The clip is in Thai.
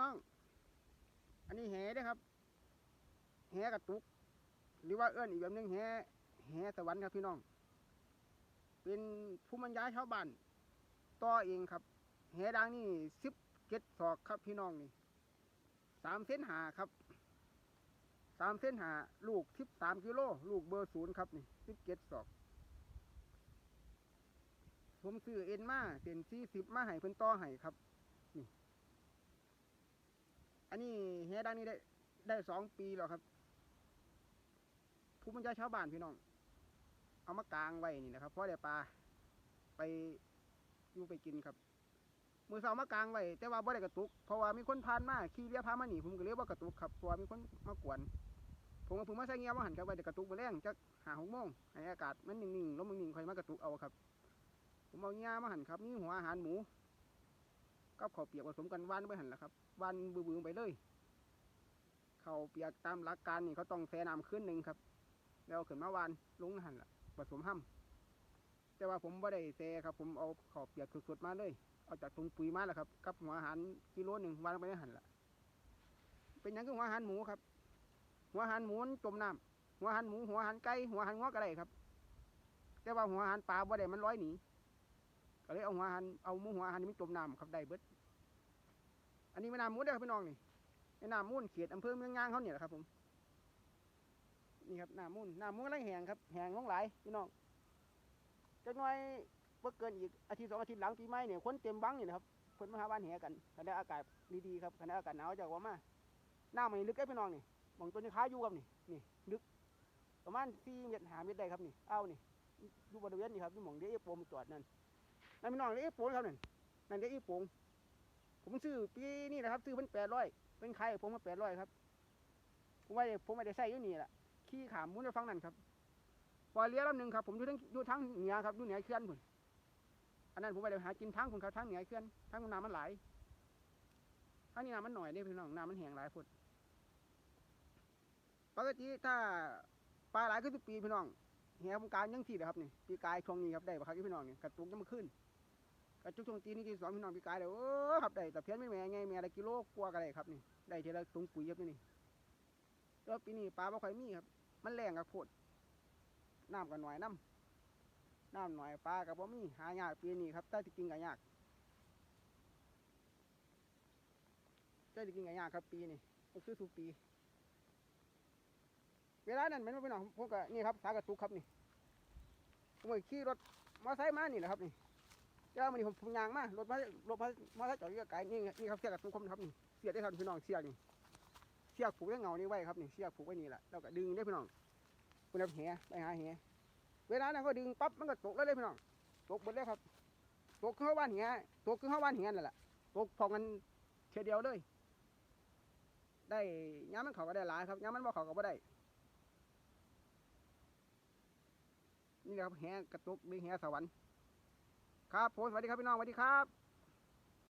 น้อง อันนี้แหเด้อครับ แหกระตุก หรือว่าเอื้อนอีกแบบหนึงแหแหสวรรค์ครับพี่น้อง เป็นภูมิปัญญาชาวบ้านต่อเองครับแหดังนี่สิบเจ็ดศอกครับพี่น้องนี่สามเส้นหาครับสามเส้นหาลูกทิบสามกิโลลูกเบอร์ศูนย์ครับนี่สิบเจ็ดศอก ผมซื้อเอ็นมาเป็นสี่สิบมาให้เพิ่นต่อให้ครับ อันนี้แหดังนี้ได้ได้สองปีแล้วครับภูมิปัญญาชาวบ้านพี่น้อง เอามากางไว้นี่นะครับเพราะได้ปลาไปอยู่ไปกินครับ มือเสามากางไว้แต่ว่าบ่ได้กระตุก เพราะว่ามีคนผ่านมาขี่เรือพามาหนีผมก็เลยกว่ากระตุกครับเพราะว่ามีคนมากวนผมก็เพิ่งมาใส่เงียบมาหันครับไว้แต่กระตุกมาแรงจักหาหกโมงให้อากาศมันนิ่งๆลมนิ่งๆคอยมากระตุกเอาครับ ผมเอาเงียมาหันครับมีหัวอาหารหมู กับข้าวเปียกผสมกันวานไปหันแหละครับวานบือๆไปเลยข้าวเปียกตามหลักการนี่เขาต้องแช่น้ำขึ้นหนึ่งครับ แล้วขึ้นมาวานลงหันละผสมห้ำแต่ว่าผมไม่ได้แช่ครับ ผมเอาข้าวเปียกสดๆมาเลยเอาจากถุงปุ๋ยมาแล้วครับกับหัวอาหารกิโลหนึ่งวางไปในหันละเป็นหยังคือหัวอาหารหมูครับ หัวอาหารหมูจมน้ำหัวอาหารหมูหัวอาหารไก่หัวอาหารงอกอะไรครับ แต่ว่าหัวอาหารปลาบ่ได้มันร้อยหนี ก็เลยเอาหัวหารเอาหมูหัวหารนี่มันจมน้ำครับได้เบิดอันนี้แม่น้ำมูลเด้อครับพี่น้องนี่แม่น้ำมูลเขตอำเภอเมืองยางเขาเนี่ยแหละครับผมนี่ครับน้ำมูลน้ำมูลกำลังแหงครับแหงลงหลายพี่น้องจักหน่อยเพิ่เกินอีกอาทิตย์สองอาทิตย์หลังปีใหม่เนี่ยคนเต็มบังนี่นะครับเพิ่นมาหาบ้านแหกันคันได้อากาศดีๆครับคันได้อากาศหนาวจากว่ามาน้ำมันลึกไอ้พี่น้องนี่มองต้นนี้ค้าอยู่ครับนี่นี่ลึกประมาณสี่เมตรหาเมตรได้ครับนี่เอ้านี่อยู่บริเวณนี่ครับที่หมองเดี๋ยวโปมจอดนั่น นั่นพี่น้องเดี๋ยวเอฟโปครับนั่นนั่นเดี๋ยวเอฟโปมผมซื้อปีนี้นะครับซื้อเป็นแปดร้อยเป็นใครผมมาแปดร้อยครับ ผมไม่ผมไม่ได้ใส่อยู่นี่แหละขี่ขามมุ้นไปฟังนั่นครับปล่อยเรือลำหนึ่งครับผมอยู่ทั้งอยู่ทั้งเหนือครับอยู่เหนือเขื่อนพุ่นอันนั้นผมไปเดี๋ยวหากินทั้งพุ่นครับทั้งเหนือเขื่อนทั้งน้ำมันไหลทั้งนี้น้ำมันหน่อยนี่พี่น้องน้ำมันแห้งหลายพุ่นปกติถ้าปลาหลายขึ้นทุกปีพี่น้องแหผมการยังที่เลยครับนี่ปีกายช่วงนี้ครับได้ปะครับพี่น้องนี่กระตุกยังมาขึ้น กระจุกช่วงตีนี่ที่สองพี่น้องปีกายเลยโอ้ครับได้แต่เพี้ยนไม่แม่ไงแม่ละกิโลกว่ากันเลยครับนี่ได้ทีละตุงปุ๋ยครับนี่แล้วปีนี้ปลาบ่ค่อยมีครับ มันแรงกับโพดน้ำก็หน่อยน้ำน้ำหน่อยปลากับบ่มีหายากปีนี้ครับแต่ที่กินก็ยากแต่ที่กินก็ยากครับปีนี้ก็คือสุปี เวลานั้นแมันบ่เป็นหนองผมก็นี่ครับสากระตุกครับนี่ผมขี่รถมอไซค์มานี่แหละครับนี่ เจ้ามันนี่ผมผมยางมารถมารถมามอไซค์จอดอยู่ไกลนี่นี่ครับเสียกระตุกผมครับนี่เสียได้ครับพี่น้องเสียนี่เชือกผูกไว้เงานี่ไว้ครับนี่เชือกผูกไว้นี่แหละแล้วก็ดึงได้พี่น้องคุณเอาแหไปหาแหเวลานั้นก็ดึงปั๊บมันก็ตกเลยเลยพี่น้องตกหมดเลยครับตกขึ้นเข้าบ้านแหตกขึ้นเข้าบ้านแหนั่นแหละตกพอกันเฉยเดียวเลย ได้ย้ำมันเขาก็ได้หลายครับย้ำมันบ่เขาก็บ่ได้นี่ครับแหกระตุกดึงแหสวรรค์ ครับผมสวัสดีครับพี่น้องสวัสดีครับ